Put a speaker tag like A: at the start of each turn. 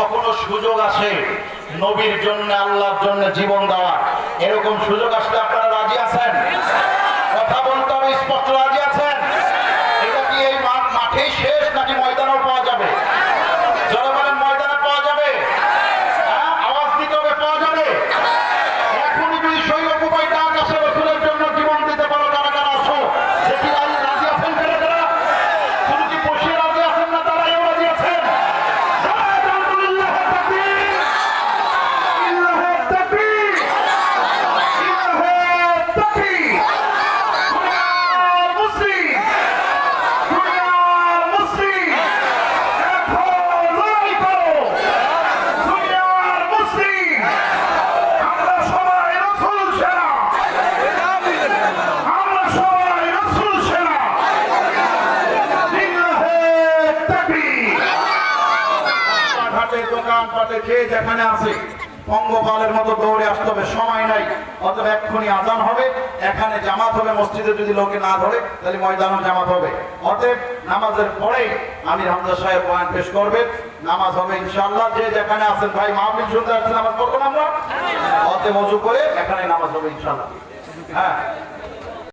A: কখনো সুযোগ আসে নবীর জন্য, আল্লাহর জন্য জীবন দেওয়া এরকম সুযোগ আসলে আপনারা রাজি আছেন? এখানে জামাত হবে, মসজিদে যদি লোকে না ধরে, তাহলে ময়দানও জামাত হবে। অতএব নামাজের পরে আমি হামজা সাহেব বয়ান পেশ করবে। নামাজ হবে ইনশাআল্লাহ, যে যেখানে আছেন, ভাই মাহফিল শুনতে নামাজ পড়ব অতএব অজু করে এখানে নামাজ হবে ইনশাআল্লাহ। হ্যাঁ।